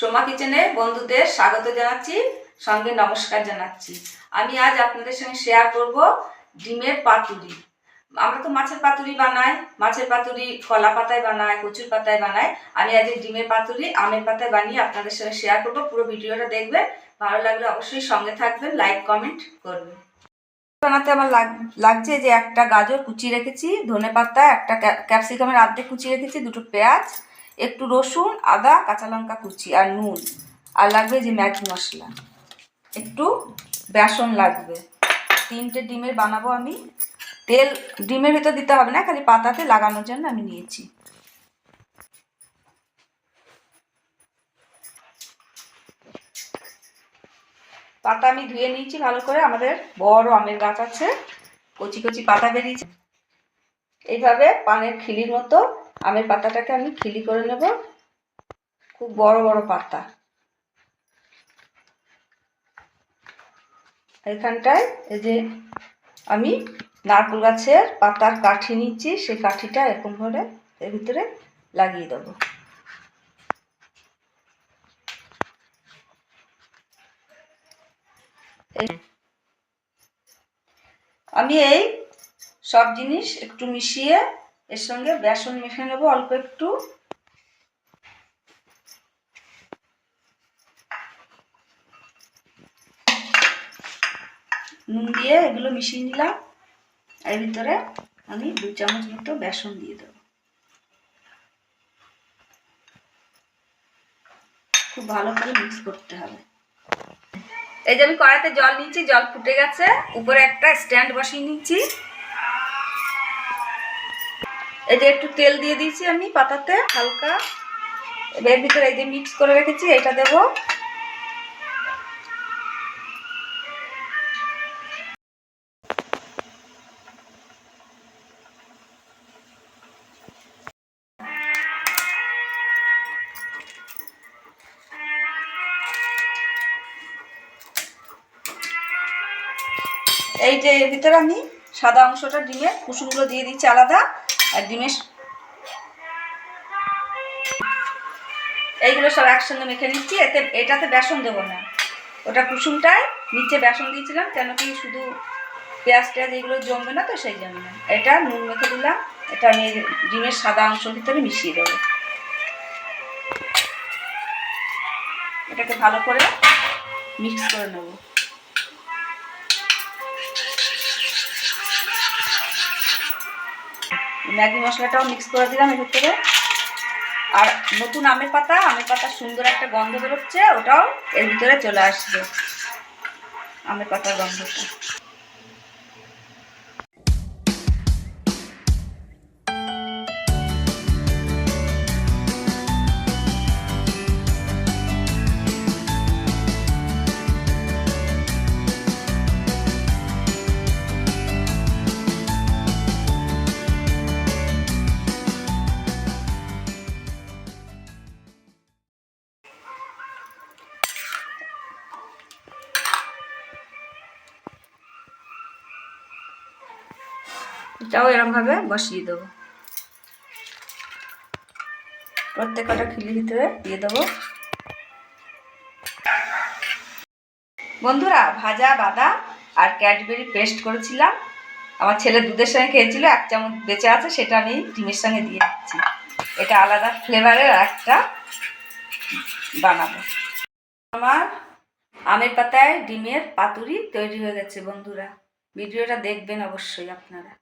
সোমা কিচেনে বন্ধুদের স্বাগত জানাচ্ছি, সঙ্গে নমস্কার জানাচ্ছি। আমি আজ আপনাদের সঙ্গে শেয়ার করব ডিমের পাতুরি। আমরা তো মাছের পাতুরি বানাই, মাছের পাতুরি কলা পাতায় বানাই, কচুর পাতায় বানাই। আমি আজ ডিমের পাতুরি, আমের পাতায় বানিয়ে আপনাদের সঙ্গে শেয়ার করব। পুরো ভিডিওটা দেখবেন, ভালো লাগলে অবশ্যই সঙ্গে থাকবেন লাইক কমেন্ট করবেন। বানাতে আমার লাগ- লাগছে যে একটা গাজর কুচিয়ে রেখেছি ধনে পাতা একটা ক্যাপসিকামের আর্ধেক কুচিয়ে রেখেছি, দুটো পেঁয়াজ একটু রসুন, আদা, কাঁচা লঙ্কা কুচি আর নুন। আর লাগবে যে ম্যাগি মশলা। একটু বেসন লাগবে। তিনটে ডিমের বানাবো আমি। তেল, ডিমের ভিতর দিতে হবে না, খালি পাতাতে লাগানোর জন্য আমি নিয়েছি। পাতা আমি ধুয়ে নিয়েছি ভালো করে। আমাদের বড় আমের গাছ আছে। কচি কচি পাতা বেরিয়েছে। এইভাবে পানের খিলির মতো আমের পাতাটাকে আমি খিলি করে নেব। খুব বড় বড় পাতা। এখানটায় এই যে আমি নারকেল গাছের পাতার কাঠি নিচ্ছি, সেই কাঠিটা এরকম করে এর ভিতরে লাগিয়ে দেবো। আমি এই সব জিনিস একটু মিশিয়ে এর সঙ্গে বেসন মেখে নেব, অল্প একটু। নুন দিয়ে এগুলো মিশিয়ে নিলাম। এর ভিতরে আমি দু চামচ মতো বেসন দিয়ে দেবো। খুব ভালো করে মিক্স করতে হবে। এই যে আমি কড়াইতে জল নিচ্ছি জল ফুটে গেছে। উপরে একটা স্ট্যান্ড বসিয়ে নিচ্ছি। এই যে একটু তেল দিয়ে দিয়েছি আমি পাতাতে, হালকা। এর ভিতরে এই যে মিক্স করে রেখেছি, এটা দেবো। এই যে এর ভিতরে আমি সাদা অংশটা ডিমের কুসুমগুলো দিয়ে দিচ্ছি আলাদা, আর ডিমের এইগুলো সব একসঙ্গে মেখে নিচ্ছি, এতে এটাতে বেসন দেবো না। ওটা কুসুমটায় নিচে বেসন দিয়েছিলাম, কেন কি শুধু পেঁয়াজ টেয়াজ এগুলো জমবে না তো সেই জন্য। এটা নুন মেখে দিলাম, এটা আমি ডিমের সাদা অংশের ভিতরে মিশিয়ে দেবো। এটাকে ভালো করে মিক্স করে নেব। ম্যাগি মশলাটাও মিক্স করে দিলাম এর ভিতরে। আর নতুন আমের পাতা আমের পাতা সুন্দর একটা গন্ধ বেরোচ্ছে, ওটাও এর ভিতরে চলে আসবে, আমের পাতার গন্ধটা। এটাও এরকমভাবে বসিয়ে দেবো। প্রত্যেকটা খিলির ভিতরে দিয়ে দেবো। বন্ধুরা, ভাজা, বাদাম আর ক্যাডবেরি পেস্ট করেছিলাম। আমার ছেলে দুধের সঙ্গে খেয়েছিল, এক চামচ বেঁচে আছে, সেটা আমি ডিমের সঙ্গে দিয়ে দিচ্ছি। এটা আলাদা ফ্লেভারের একটা বানাবো। আমার আমের পাতায় ডিমের পাতুরি তৈরি হয়ে গেছে বন্ধুরা। ভিডিওটা দেখবেন অবশ্যই আপনারা।